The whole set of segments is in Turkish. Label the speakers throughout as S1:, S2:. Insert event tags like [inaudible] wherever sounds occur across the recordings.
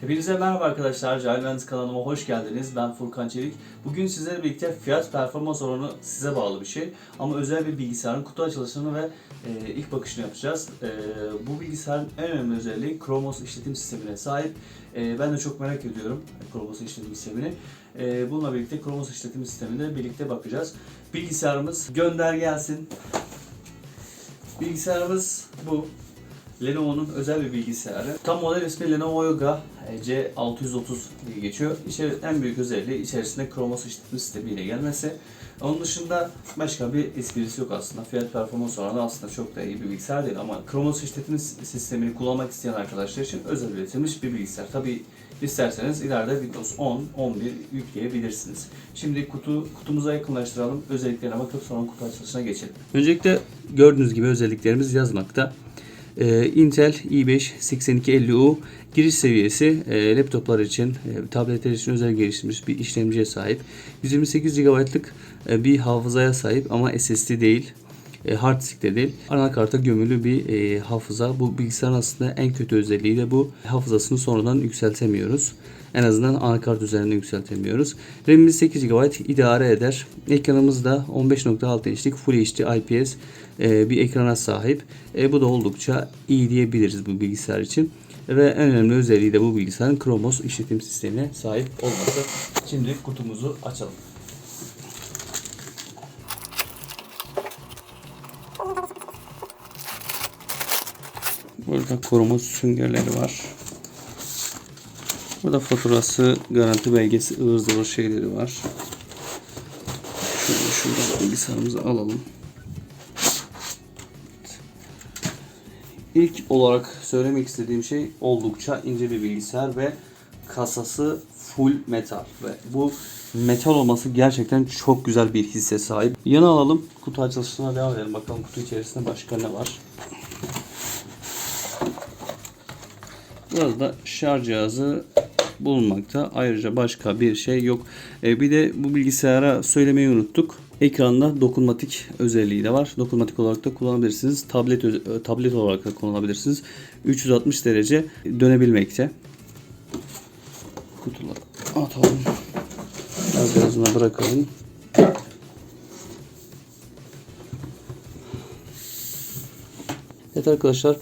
S1: Hepinize merhaba arkadaşlar. Cahil Mühendis kanalıma hoş geldiniz. Ben Furkan Çelik. Bugün sizlerle birlikte fiyat performans oranı size bağlı bir şey. Ama özel bir bilgisayarın kutu açılışını ve e, ilk bakışını yapacağız. E, bu bilgisayarın en önemli özelliği Chromos işletim sistemine sahip. E, ben de çok merak ediyorum Chromos işletim sistemini. E, bununla birlikte Chromos işletim sistemine birlikte bakacağız. Bilgisayarımız gönder gelsin. Bilgisayarımız bu. Lenovo'nun özel bir bilgisayarı. Tam model ismi Lenovo Yoga e, C630 diye geçiyor. İçeri, en büyük özelliği içerisinde Chromos işletim sistemiyle gelmesi. Onun dışında başka bir esprisi yok aslında. Fiyat performans oranı aslında çok da iyi bir bilgisayar değil ama Chromos işletim sistemini kullanmak isteyen arkadaşlar için özel üretilmiş bir bilgisayar. Tabi isterseniz ileride Windows 10, 11 yükleyebilirsiniz. Şimdi kutu kutumuza yakınlaştıralım. Özelliklerine bakıp sonra kutu açılışına geçelim. Öncelikle gördüğünüz gibi özelliklerimiz yazmakta. Ee, Intel i5 8250U giriş seviyesi e, laptoplar için, e, tabletler için özel geliştirilmiş bir işlemciye sahip. 128 GB'lık e, bir hafızaya sahip ama SSD değil. E, hard disk de değil. Anakarta gömülü bir e, hafıza. Bu bilgisayarın aslında en kötü özelliği de bu. Hafızasını sonradan yükseltemiyoruz. En azından anakart üzerinde yükseltemiyoruz. RAM'imiz 8 GB idare eder. Ekranımız da 15.6 inçlik Full HD IPS e, bir ekrana sahip. E, bu da oldukça iyi diyebiliriz bu bilgisayar için. Ve en önemli özelliği de bu bilgisayarın Chromos işletim sistemine sahip olması. Şimdi kutumuzu açalım. Burada koruma süngerleri var. Burada faturası, garanti belgesi, ıvır zıvır şeyleri var. Şöyle şuradan bilgisayarımızı alalım. İlk olarak söylemek istediğim şey oldukça ince bir bilgisayar ve kasası full metal ve bu metal olması gerçekten çok güzel bir hisse sahip. Yana alalım. Kutu açılışına devam edelim. Bakalım kutu içerisinde başka ne var. Burada şarj cihazı bulunmakta. Ayrıca başka bir şey yok. E, bir de bu bilgisayara söylemeyi unuttuk. Ekranda dokunmatik özelliği de var. Dokunmatik olarak da kullanabilirsiniz. Tablet ö- tablet olarak da kullanabilirsiniz. 360 derece dönebilmekte. Kutuları atalım. Biraz gazına bırakalım. Evet arkadaşlar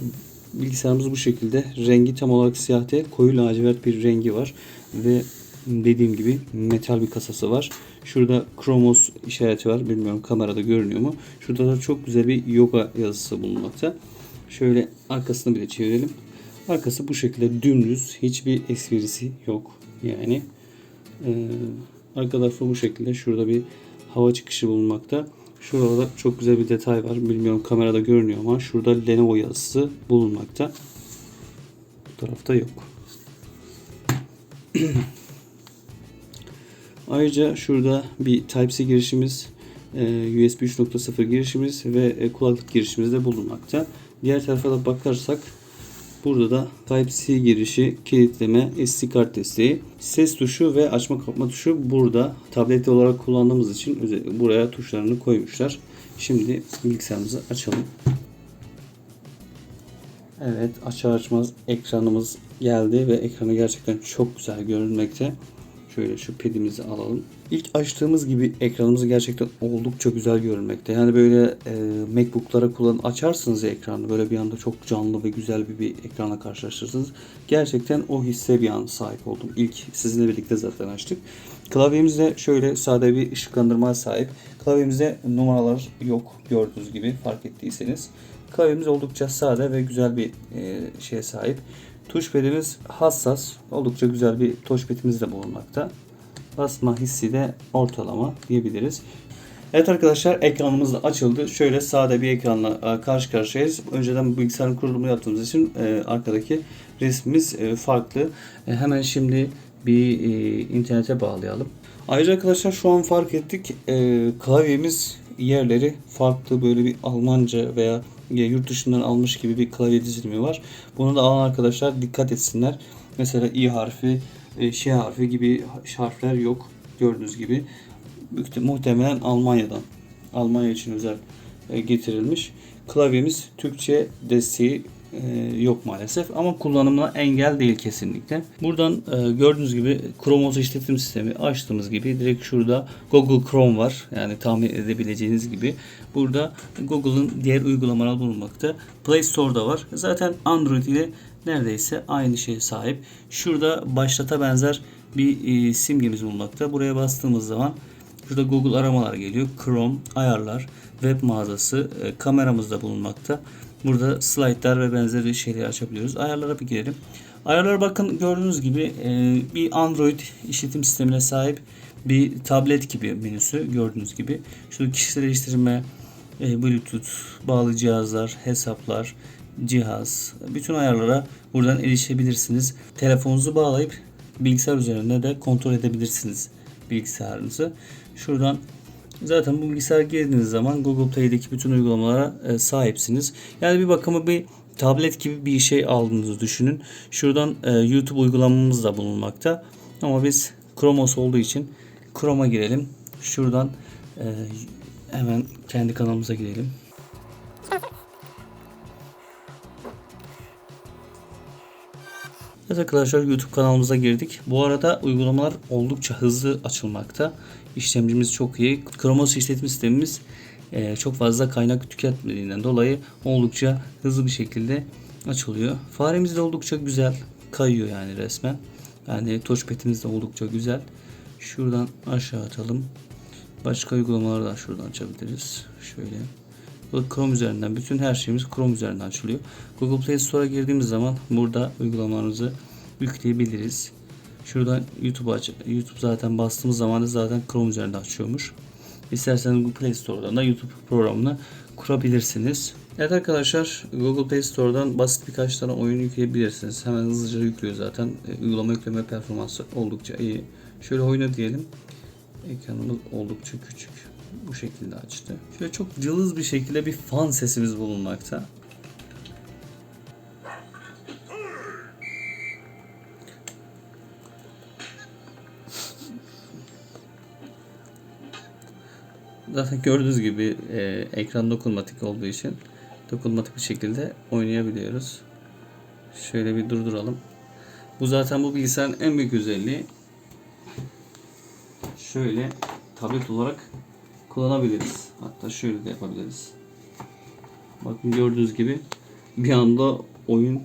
S1: bilgisayarımız bu şekilde. Rengi tam olarak siyah değil, koyu lacivert bir rengi var. Ve dediğim gibi metal bir kasası var. Şurada Chromos işareti var. Bilmiyorum kamerada görünüyor mu? Şurada da çok güzel bir yoga yazısı bulunmakta. Şöyle arkasını bir de çevirelim. Arkası bu şekilde dümdüz. Hiçbir esprisi yok. Yani ee, arka tarafı bu şekilde. Şurada bir hava çıkışı bulunmakta. Şurada da çok güzel bir detay var. Bilmiyorum kamerada görünüyor ama şurada Lenovo yazısı bulunmakta. Bu tarafta yok. [clears throat] Ayrıca şurada bir Type-C girişimiz, e, USB 3.0 girişimiz ve e, kulaklık girişimiz de bulunmakta. Diğer tarafa da bakarsak burada da Type-C girişi, kilitleme, SD kart desteği, ses tuşu ve açma kapatma tuşu burada. Tablet olarak kullandığımız için buraya tuşlarını koymuşlar. Şimdi bilgisayarımızı açalım. Evet açar açmaz ekranımız geldi ve ekranı gerçekten çok güzel görünmekte. Şöyle şu pedimizi alalım. İlk açtığımız gibi ekranımız gerçekten oldukça güzel görünmekte. Yani böyle e, Macbook'lara kullan açarsınız ya ekranı böyle bir anda çok canlı ve güzel bir, bir ekrana karşılaşırsınız. Gerçekten o hisse bir an sahip oldum. İlk sizinle birlikte zaten açtık. Klavyemiz de şöyle sade bir ışıklandırma sahip. Klavyemizde numaralar yok gördüğünüz gibi fark ettiyseniz. Klavyemiz oldukça sade ve güzel bir e, şeye sahip. Touchpad'imiz hassas. Oldukça güzel bir touchpad'imiz de bulunmakta. Basma hissi de ortalama diyebiliriz. Evet arkadaşlar ekranımız da açıldı. Şöyle sade bir ekranla e, karşı karşıyayız. Önceden bilgisayarın kurulumunu yaptığımız için e, arkadaki resmimiz e, farklı. E, hemen şimdi bir e, internete bağlayalım. Ayrıca arkadaşlar şu an fark ettik. E, klavyemiz yerleri farklı böyle bir Almanca veya ya yurt dışından almış gibi bir klavye dizilimi var. Bunu da alan arkadaşlar dikkat etsinler. Mesela i harfi, e, ş harfi gibi harfler yok gördüğünüz gibi. Muhte- Muhtemelen Almanya'dan. Almanya için özel e, getirilmiş. Klavyemiz Türkçe desteği e, yok maalesef ama kullanımına engel değil kesinlikle. Buradan e, gördüğünüz gibi Chrome işletim sistemi açtığımız gibi direkt şurada Google Chrome var. Yani tahmin edebileceğiniz gibi. Burada Google'ın diğer uygulamalar bulunmakta. Play Store'da var. Zaten Android ile neredeyse aynı şeye sahip. Şurada başlata benzer bir e, simgemiz bulunmakta. Buraya bastığımız zaman Şurada Google aramalar geliyor. Chrome, ayarlar, web mağazası, e, kameramız da bulunmakta. Burada slaytlar ve benzeri şeyleri açabiliyoruz. Ayarlara bir girelim. Ayarlara bakın gördüğünüz gibi e, bir Android işletim sistemine sahip bir tablet gibi menüsü gördüğünüz gibi. Şurada kişiselleştirme, e, Bluetooth, bağlı cihazlar, hesaplar, cihaz, bütün ayarlara buradan erişebilirsiniz. Telefonunuzu bağlayıp bilgisayar üzerinde de kontrol edebilirsiniz bilgisayarınızı. Şuradan zaten bu bilgisayar girdiğiniz zaman Google Play'deki bütün uygulamalara e, sahipsiniz. Yani bir bakıma bir tablet gibi bir şey aldığınızı düşünün. Şuradan e, YouTube uygulamamız da bulunmakta. Ama biz Chromos olduğu için Chrome'a girelim. Şuradan e, hemen kendi kanalımıza girelim. Evet arkadaşlar YouTube kanalımıza girdik. Bu arada uygulamalar oldukça hızlı açılmakta. İşlemcimiz çok iyi. Chromos işletim sistemimiz e, çok fazla kaynak tüketmediğinden dolayı oldukça hızlı bir şekilde açılıyor. Faremiz de oldukça güzel. Kayıyor yani resmen. Yani touchpad'imiz de oldukça güzel. Şuradan aşağı atalım. Başka uygulamaları da şuradan açabiliriz. Şöyle. Chrome üzerinden bütün her şeyimiz Chrome üzerinden açılıyor. Google Play Store'a girdiğimiz zaman burada uygulamalarınızı yükleyebiliriz. Şuradan YouTube aç. YouTube zaten bastığımız zaman da zaten Chrome üzerinden açıyormuş. İsterseniz Google Play Store'dan da YouTube programını kurabilirsiniz. Evet arkadaşlar Google Play Store'dan basit birkaç tane oyun yükleyebilirsiniz. Hemen hızlıca yüklüyor zaten. E, uygulama yükleme performansı oldukça iyi. Şöyle oyna diyelim. Ekranımız oldukça küçük. Bu şekilde açtı. Şöyle çok cılız bir şekilde bir fan sesimiz bulunmakta. Zaten gördüğünüz gibi e, ekran dokunmatik olduğu için dokunmatik bir şekilde oynayabiliyoruz. Şöyle bir durduralım. Bu zaten bu bilgisayarın en büyük özelliği. Şöyle tablet olarak kullanabiliriz. Hatta şöyle de yapabiliriz. Bakın gördüğünüz gibi bir anda oyun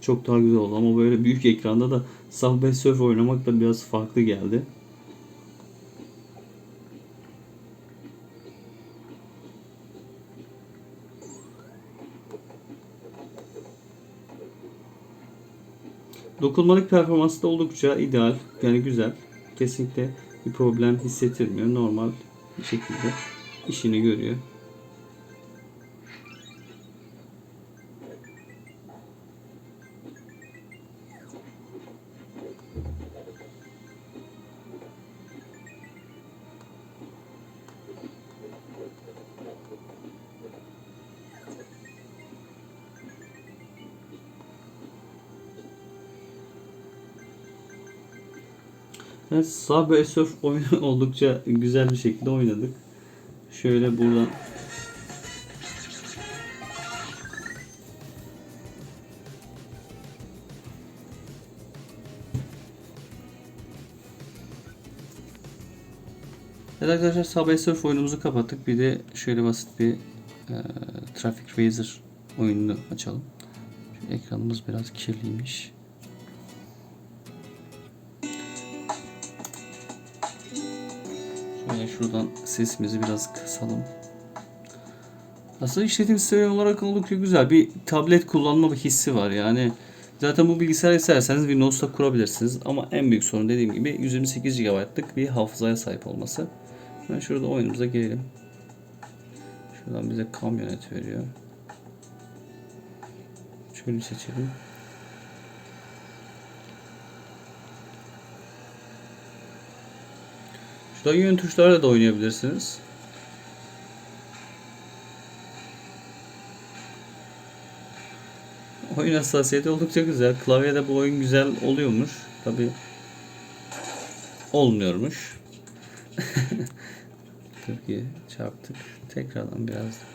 S1: çok daha güzel oldu ama böyle büyük ekranda da Subway Surf oynamak da biraz farklı geldi. Dokunmalık performansı da oldukça ideal. Yani güzel. Kesinlikle bir problem hissettirmiyor. Normal bir şekilde işini görüyor. Evet, Subway Surf oyunu [laughs] oldukça güzel bir şekilde oynadık. Şöyle buradan Evet arkadaşlar Subway Surf oyunumuzu kapattık. Bir de şöyle basit bir e, Traffic Racer oyununu açalım. Şu ekranımız biraz kirliymiş. Şöyle şuradan sesimizi biraz kısalım. Aslında işletim sistemi olarak oldukça güzel. Bir tablet kullanma bir hissi var yani. Zaten bu bilgisayar isterseniz Windows'ta kurabilirsiniz. Ama en büyük sorun dediğim gibi 128 GB'lık bir hafızaya sahip olması. Ben şurada oyunumuza girelim. Şuradan bize kamyonet veriyor. Şöyle seçelim. Şurada yön tuşlarla da oynayabilirsiniz. Oyun hassasiyeti oldukça güzel. Klavyede bu oyun güzel oluyormuş. Tabi olmuyormuş. [laughs] Türkiye çarptık. Tekrardan biraz.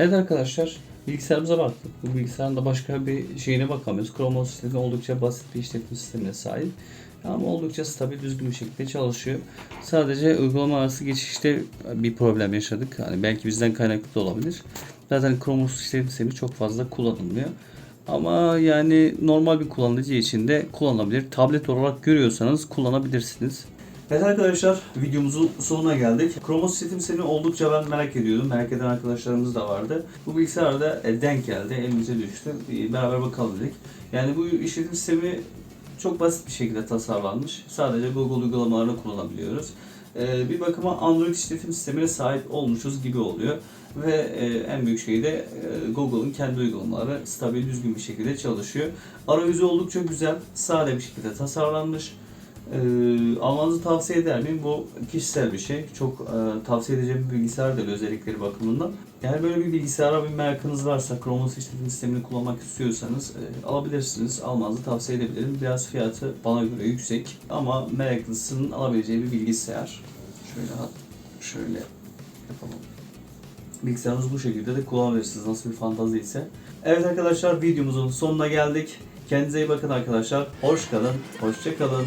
S1: Evet arkadaşlar bilgisayarımıza baktık. Bu bilgisayarın da başka bir şeyine bakamıyoruz. Chrome OS sistemi oldukça basit bir işletim sistemine sahip. Ama oldukça stabil, düzgün bir şekilde çalışıyor. Sadece uygulama arası geçişte bir problem yaşadık. Hani belki bizden kaynaklı da olabilir. Zaten Chrome OS işletim sistemi çok fazla kullanılmıyor. Ama yani normal bir kullanıcı için de kullanılabilir. Tablet olarak görüyorsanız kullanabilirsiniz. Evet arkadaşlar videomuzun sonuna geldik. Chromos sistemi seni oldukça ben merak ediyordum. Merak eden arkadaşlarımız da vardı. Bu bilgisayar da denk geldi. Elimize düştü. Beraber bakalım dedik. Yani bu işletim sistemi çok basit bir şekilde tasarlanmış. Sadece Google uygulamalarını kullanabiliyoruz. E, Bir bakıma Android işletim sistemine sahip olmuşuz gibi oluyor. Ve e, en büyük şey de e, Google'ın kendi uygulamaları stabil, düzgün bir şekilde çalışıyor. Arayüzü oldukça güzel, sade bir şekilde tasarlanmış. Ee, almanızı tavsiye eder miyim? Bu kişisel bir şey. Çok e, tavsiye edeceğim bir bilgisayar değil özellikleri bakımından. Eğer böyle bir bilgisayara bir merakınız varsa, Chrome OS işletim sistemini kullanmak istiyorsanız e, alabilirsiniz. Almanızı tavsiye edebilirim. Biraz fiyatı bana göre yüksek ama meraklısının alabileceği bir bilgisayar. Şöyle şöyle yapalım. Bilgisayarınız bu şekilde de kullanabilirsiniz. Nasıl bir fantazi ise. Evet arkadaşlar videomuzun sonuna geldik. Kendinize iyi bakın arkadaşlar. Hoş kalın, hoşça kalın.